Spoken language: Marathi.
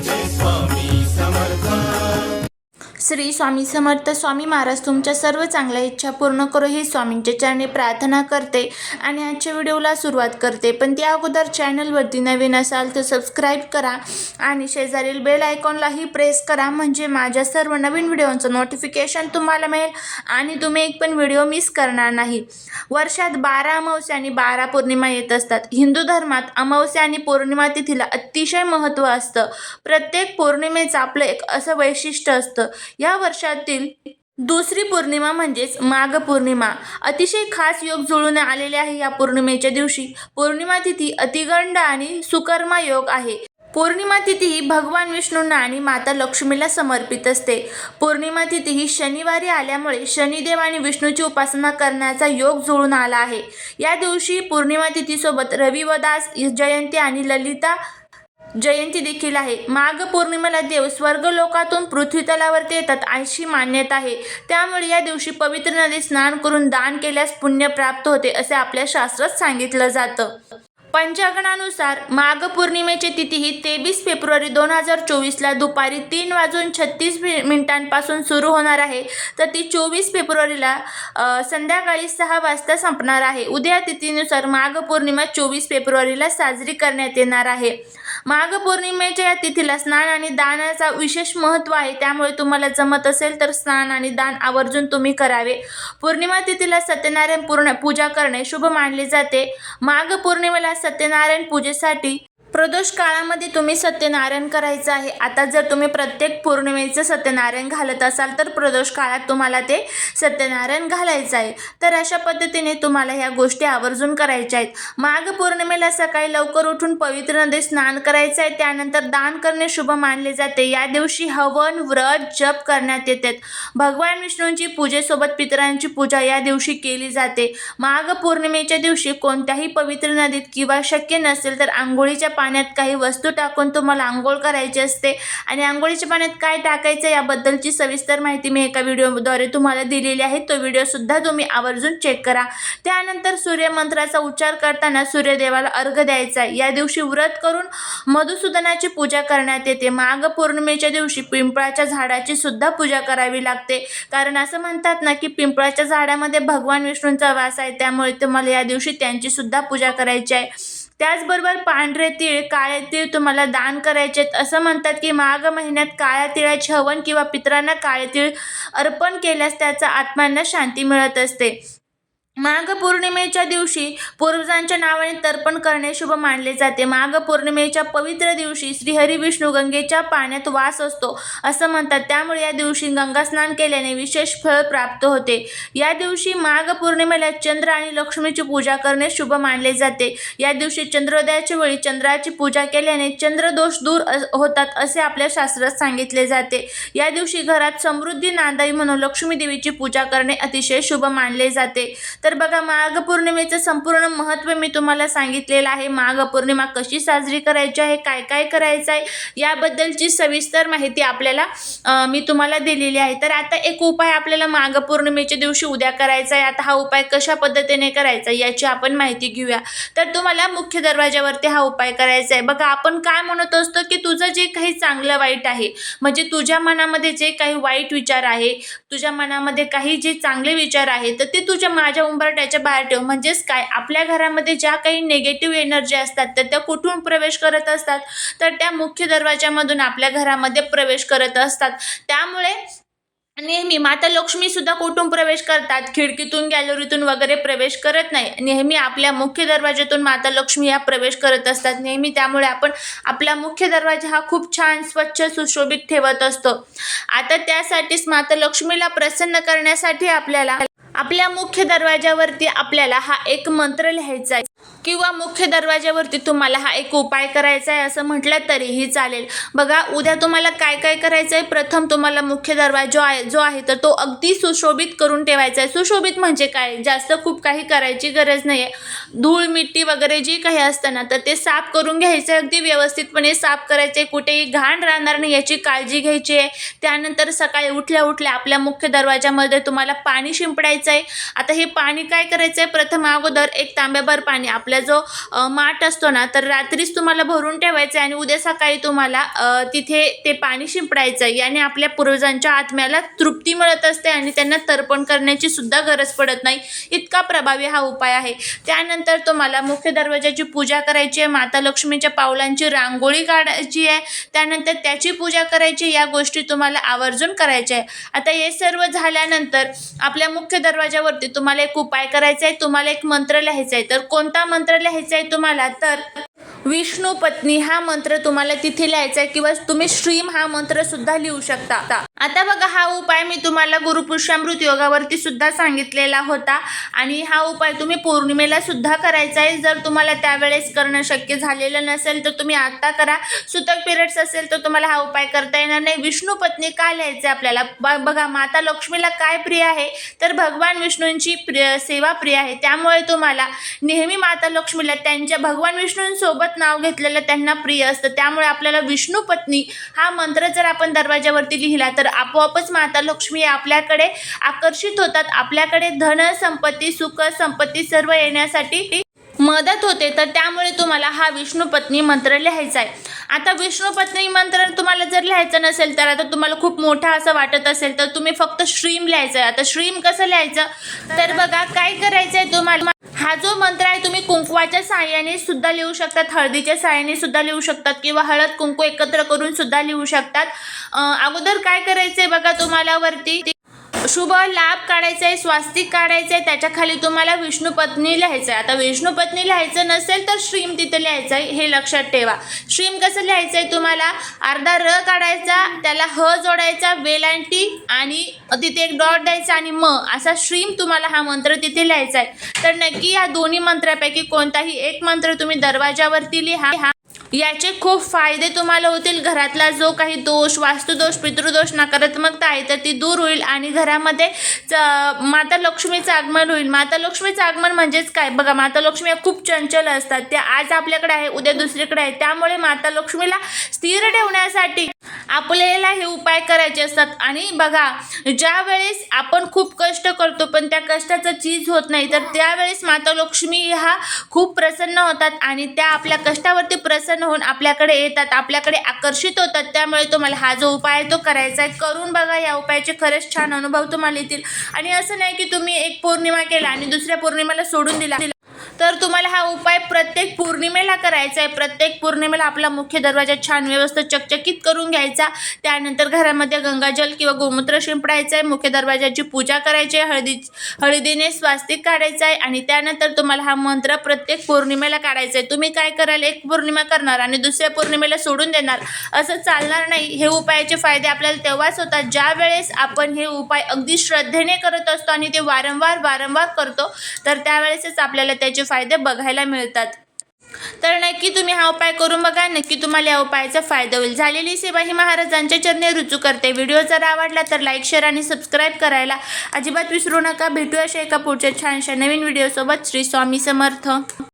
this one. श्री स्वामी समर्थ स्वामी महाराज तुमच्या सर्व चांगल्या इच्छा पूर्ण करो हे स्वामींच्या चरणी प्रार्थना करते आणि आजच्या व्हिडिओला सुरुवात करते. पण त्या अगोदर चॅनलवरती नवीन असाल तर सबस्क्राईब करा आणि शेजारील बेल आयकॉनलाही प्रेस करा. म्हणजे माझ्या सर्व नवीन व्हिडिओचं नोटिफिकेशन तुम्हाला मिळेल आणि तुम्ही एक पण व्हिडिओ मिस करणार नाही. वर्षात बारा अमावस्या आणि बारा पौर्णिमा येत असतात. हिंदू धर्मात अमावस्या आणि पौर्णिमा तिथीला अतिशय महत्त्व असतं. प्रत्येक पौर्णिमेचं आपलं एक असं वैशिष्ट्य असतं. या वर्षातील दुसरी पौर्णिमा म्हणजेच माघ पौर्णिमा. अतिशय खास योग जुळून आलेले आहे या पौर्णिमेच्या दिवशी. पौर्णिमा तिथी अतिगंड आणि सुकर्मा योग आहे. पौर्णिमा तिथी ही भगवान विष्णूंना आणि माता लक्ष्मीला समर्पित असते. पौर्णिमा तिथी ही शनिवारी आल्यामुळे शनिदेव आणि विष्णूची उपासना करण्याचा योग जुळून आला आहे. या दिवशी पौर्णिमा तिथीसोबत रविवदास जयंती आणि ललिता जयंती देखील आहे. माघ पौर्णिमेला देव स्वर्गलोकातून पृथ्वी तलावरती येतात अशी मान्यता आहे. त्यामुळे या दिवशी पवित्र नदीत स्नान करून दान केल्यास पुण्य प्राप्त होते असे आपल्या शास्त्रात सांगितलं जातं. पंचांगणानुसार माघ पौर्णिमेची तिथी ही तेवीस फेब्रुवारी दोन हजार चोवीसला दुपारी तीन वाजून छत्तीस मिनिटांपासून सुरू होणार आहे. तर ती चोवीस फेब्रुवारीला संध्याकाळी सहा वाजता संपणार आहे. उद्या तिथीनुसार माघ पौर्णिमा चोवीस फेब्रुवारीला साजरी करण्यात येणार आहे. माघ पौर्णिमेच्या या तिथीला स्नान आणि दानाचा विशेष महत्त्व आहे. त्यामुळे तुम्हाला जमत असेल तर स्नान आणि दान आवर्जून तुम्ही करावे. पौर्णिमा तिथीला सत्यनारायण पूर्ण पूजा करणे शुभ मानले जाते. माघ पौर्णिमेला सत्यनारायण पूजेसाठी प्रदोष काळामध्ये तुम्ही सत्यनारायण करायचं आहे. आता जर तुम्ही प्रत्येक पौर्णिमेचं सत्यनारायण घालत असाल तर प्रदोष काळात तुम्हाला ते सत्यनारायण घालायचं आहे. तर अशा पद्धतीने तुम्हाला ह्या गोष्टी आवर्जून करायच्या आहेत. माघ पौर्णिमेला सकाळी लवकर उठून पवित्र नदीत स्नान करायचं आहे. त्यानंतर दान करणे शुभ मानले जाते. या दिवशी हवन व्रत जप करण्यात येतात. भगवान विष्णूंची पूजेसोबत पितरांची पूजा या दिवशी केली जाते. माघ पौर्णिमेच्या दिवशी कोणत्याही पवित्र नदीत किंवा शक्य नसेल तर आंघोळीच्या पाण्यात काही वस्तू टाकून तुम्हाला आंघोळ करायची असते. आणि आंघोळीच्या पाण्यात काय टाकायचं याबद्दलची सविस्तर माहिती मी एका व्हिडिओद्वारे तुम्हाला दिलेली आहे. तो व्हिडिओसुद्धा तुम्ही आवर्जून चेक करा. त्यानंतर सूर्यमंत्राचा उच्चार करताना सूर्यदेवाला अर्घ द्यायचा आहे. या दिवशी व्रत करून मधुसूदनाची पूजा करण्यात येते. माघ पौर्णिमेच्या दिवशी पिंपळाच्या झाडाची सुद्धा पूजा करावी लागते. कारण असं म्हणतात ना की पिंपळाच्या झाडामध्ये भगवान विष्णूंचा वास आहे. त्यामुळे तुम्हाला या दिवशी त्यांची सुद्धा पूजा करायची आहे. त्याचबरोबर पांढरे तीळ काळे तीळ तुम्हाला दान करायचे आहेत. असं म्हणतात की माघ महिन्यात काळ्या तिळाचे हवन किंवा पितरांना काळे तीळ अर्पण केल्यास त्याचा आत्म्यांना शांती मिळत असते. माघ पौर्णिमेच्या दिवशी पूर्वजांच्या नावाने तर्पण करणे शुभ मानले जाते. माघ पौर्णिमेच्या पवित्र दिवशी श्रीहरी विष्णू गंगेच्या पाण्यात वास असतो असं म्हणतात. त्यामुळे या दिवशी गंगा स्नान केल्याने विशेष फळ प्राप्त होते. या दिवशी माघ पौर्णिमेला चंद्र आणि लक्ष्मीची पूजा करणे शुभ मानले जाते. या दिवशी चंद्रोदयाच्या वेळी चंद्राची पूजा केल्याने चंद्रदोष दूर होतात असे आपल्या शास्त्रात सांगितले जाते. या दिवशी घरात समृद्धी नांदावी म्हणून लक्ष्मी देवीची पूजा करणे अतिशय शुभ मानले जाते. तर तर बघा माघ पौर्णिमेचं संपूर्ण महत्त्व मी तुम्हाला सांगितलेलं आहे. माघ पौर्णिमा कशी साजरी करायची आहे काय काय करायचं आहे याबद्दलची सविस्तर माहिती आपल्याला मी तुम्हाला दिलेली आहे. तर आता एक उपाय आपल्याला माघ पौर्णिमेच्या दिवशी उद्या करायचा आहे. आता हा उपाय कशा पद्धतीने करायचा आहे याची आपण माहिती घेऊया. तर तुम्हाला मुख्य दरवाजावरती हा उपाय करायचा आहे. बघा आपण काय म्हणत असतो की तुझं जे काही चांगलं वाईट आहे म्हणजे तुझ्या मनामध्ये जे काही वाईट विचार आहे तुझ्या मनामध्ये काही जे चांगले विचार आहेत तर ते तुझ्या माझ्या उंबरट्याच्या बाहेर ठेव. म्हणजेच काय? आपल्या घरामध्ये ज्या काही निगेटिव्ह एनर्जी असतात तर त्या कुठून प्रवेश करत असतात? तर त्या मुख्य दरवाजामधून आपल्या घरामध्ये प्रवेश करत असतात. त्यामुळे नेहमी माता लक्ष्मी सुद्धा कुठून प्रवेश करतात? खिडकीतून गॅलरीतून वगैरे प्रवेश करत नाही. नेहमी आपल्या मुख्य दरवाजातून माता लक्ष्मी या प्रवेश करत असतात. नेहमी त्यामुळे आपण आपला मुख्य दरवाजा हा खूप छान स्वच्छ सुशोभित ठेवत असतो. आता त्यासाठीच माता लक्ष्मीला प्रसन्न करण्यासाठी आपल्याला आपल्या मुख्य दरवाजावरती आपल्याला हा एक मंत्र लिहायचा आहे. किंवा मुख्य दरवाज्यावरती तुम्हाला हा एक उपाय करायचा आहे असं म्हटलं तरीही चालेल. बघा उद्या तुम्हाला काय काय करायचं आहे? प्रथम तुम्हाला मुख्य दरवाजा आहे जो आहे तर तो अगदी सुशोभित करून ठेवायचा आहे. सुशोभित म्हणजे काय? जास्त खूप काही करायची गरज नाही आहे धूळ मिट्टी वगैरे जी काही असतं ना तर ते साफ करून घ्यायचं आहे. अगदी व्यवस्थितपणे साफ करायचे. कुठेही घाण राहणार नाही याची काळजी घ्यायची आहे. त्यानंतर सकाळी उठल्या उठल्या आपल्या मुख्य दरवाजामध्ये तुम्हाला पाणी शिंपडायचं आहे. आता हे पाणी काय करायचं आहे? प्रथम अगोदर एक तांब्याभर पाणी आपला जो माठ असतो ना तर रात्रीच तुम्हाला भरून ठेवायचं आहे आणि उद्या सकाळी तुम्हाला तिथे ते पाणी शिंपडायचं आहे याने आपल्या पूर्वजांच्या आत्म्याला तृप्ती मिळत असते आणि त्यांना तर्पण करण्याची सुद्धा गरज पडत नाही. इतका प्रभावी हा उपाय आहे. त्यानंतर तुम्हाला मुख्य दरवाजाची पूजा करायची आहे माता लक्ष्मीच्या पावलांची रांगोळी काढायची आहे. त्यानंतर त्याची पूजा करायची या गोष्टी तुम्हाला आवर्जून करायच्या आहे. आता हे सर्व झाल्यानंतर आपल्या मुख्य दरवाजावरती तुम्हाला एक उपाय करायचा आहे तुम्हाला एक मंत्र लिहायचा आहे. तर कोणता मंत्र लिहायचा आहे तुम्हाला? तर विष्णू पत्नी हा मंत्र तुम्हाला तिथे लिहायचा आहे किंवा तुम्ही श्रीम हा मंत्र सुद्धा लिहू शकता. आता बघा हा उपाय मी तुम्हाला गुरुपुष्यामृत योगावरती सुद्धा सांगितलेला होता. आणि हा उपाय तुम्ही पौर्णिमेला सुद्धा करायचा आहे. जर तुम्हाला त्यावेळेस करणं शक्य झालेलं नसेल तर तुम्ही आत्ता करा. सुतक पिरियड्स असेल तर तुम्हाला हा उपाय करता येणार नाही. विष्णू पत्नी का लिहायचं आहे आपल्याला? ब बघा माता लक्ष्मीला काय प्रिय आहे? तर भगवान विष्णूंची प्रिय सेवा प्रिय आहे. त्यामुळे तुम्हाला नेहमी माता लक्ष्मीला त्यांच्या भगवान विष्णूंसोबत नाव घेतलेलं त्यांना प्रिय असतं. त्यामुळे आपल्याला विष्णू पत्नी हा मंत्र जर आपण दरवाजावरती लिहिला तर आपोआपच माता लक्ष्मी आपल्याकडे आकर्षित होतात. आपल्याकडे धन संपत्ती सुख संपत्ती सर्व येण्यासाठी मदत होते. तर त्यामुळे तुम्हाला हा विष्णू पत्नी मंत्र लिहायचा आहे. आता विष्णू पत्नी मंत्र तुम्हाला जर लिहायचं नसेल तर आता तुम्हाला खूप मोठा असं वाटत असेल तर तुम्ही फक्त श्रीम लिहायचं आहे. आता श्रीम कसं लिहायचं? तर बघा काय करायचं आहे तुम्हाला? हा जो मंत्र आहे तुम्ही कुंकवाच्या साह्याने सुद्धा लिहू शकतात हळदीच्या साह्याने सुद्धा लिहू शकतात किंवा हळद कुंकू एकत्र करून सुद्धा लिहू शकतात. अगोदर काय करायचंय बघा तुम्हाला वरती? शुभ लाभ काढायचा आहे स्वास्तिक काढायचं आहे त्याच्याखाली तुम्हाला विष्णू पत्नी लिहायचं आहे आता विष्णू पत्नी लिहायचं नसेल तर श्रीम तिथे लिहायचं आहे हे लक्षात ठेवा. श्रीम कसं लिहायचं आहे तुम्हाला? अर्धा र काढायचा त्याला ह जोडायचा वेलांटी आणि तिथे एक डॉट द्यायचा आणि म असा श्रीम तुम्हाला हा मंत्र तिथे लिहायचा आहे तर नक्की या दोन्ही मंत्रापैकी कोणताही एक मंत्र तुम्ही दरवाजावरती लिहा. याचे खूप फायदे तुम्हाला होतील. घरातला जो काही दोष वास्तुदोष पितृदोष नकारात्मकता आहे तर ती दूर होईल आणि घरामध्ये च- माता लक्ष्मीचं आगमन होईल. माता लक्ष्मीचं आगमन म्हणजेच काय? बघा माता लक्ष्मी खूप चंचल असतात. त्या आज आपल्याकडे आहे उद्या दुसरीकडे आहे. त्यामुळे माता लक्ष्मीला स्थिर ठेवण्यासाठी आपल्याला हे उपाय करायचे असतात. आणि बघा ज्या वेळेस आपण खूप कष्ट करतो पण त्या कष्टाचं चीज होत नाही तर त्यावेळेस माता लक्ष्मी ह्या खूप प्रसन्न होतात आणि त्या आपल्या कष्टावरती प्रसन्न होऊन आपल्याकडे येतात आपल्याकडे आकर्षित होतात त्यामुळे तुम्हाला हा जो उपाय आहे तो करायचा आहे. करून बघा या उपायाचे खरंच छान अनुभव तुम्हाला येतील. आणि असं नाही की तुम्ही एक पौर्णिमा केला आणि दुसऱ्या पौर्णिमेला सोडून दिला. तर तुम्हाला हा उपाय प्रत्येक पौर्णिमेला करायचा आहे. प्रत्येक पौर्णिमेला आपला मुख्य दरवाजा छान व्यवस्थित चकचकीत करून घ्यायचा. त्यानंतर घरामध्ये गंगाजल किंवा गोमूत्र शिंपडायचं आहे. मुख्य दरवाजाची पूजा करायची आहे. हळदी हळदीने स्वास्तिक काढायचं आहे. आणि त्यानंतर तुम्हाला हा मंत्र प्रत्येक पौर्णिमेला काढायचा आहे. तुम्ही काय कराल? एक पौर्णिमा करणार आणि दुसऱ्या पौर्णिमेला सोडून देणार. असं चालणार नाही. हे उपायाचे फायदे आपल्याला तेव्हाच होतात ज्या वेळेस आपण हे उपाय अगदी श्रद्धेने करत असतो आणि ते वारंवार वारंवार करतो. तर त्यावेळेसच आपल्याला त्याचे फायदे बघायला मिळतात. तर नक्की तुम्ही हा उपाय करून बघा. नक्की तुम्हाला या उपायाचा फायदा होईल. झालेली सेवा ही महाराजांच्या चरणी रुजू करते. व्हिडिओ जर आवडला तर लाईक शेअर आणि सबस्क्राईब करायला अजिबात विसरू नका. भेटू अशा एका पुढच्या छानशा नवीन व्हिडिओसोबत. श्री स्वामी समर्थ.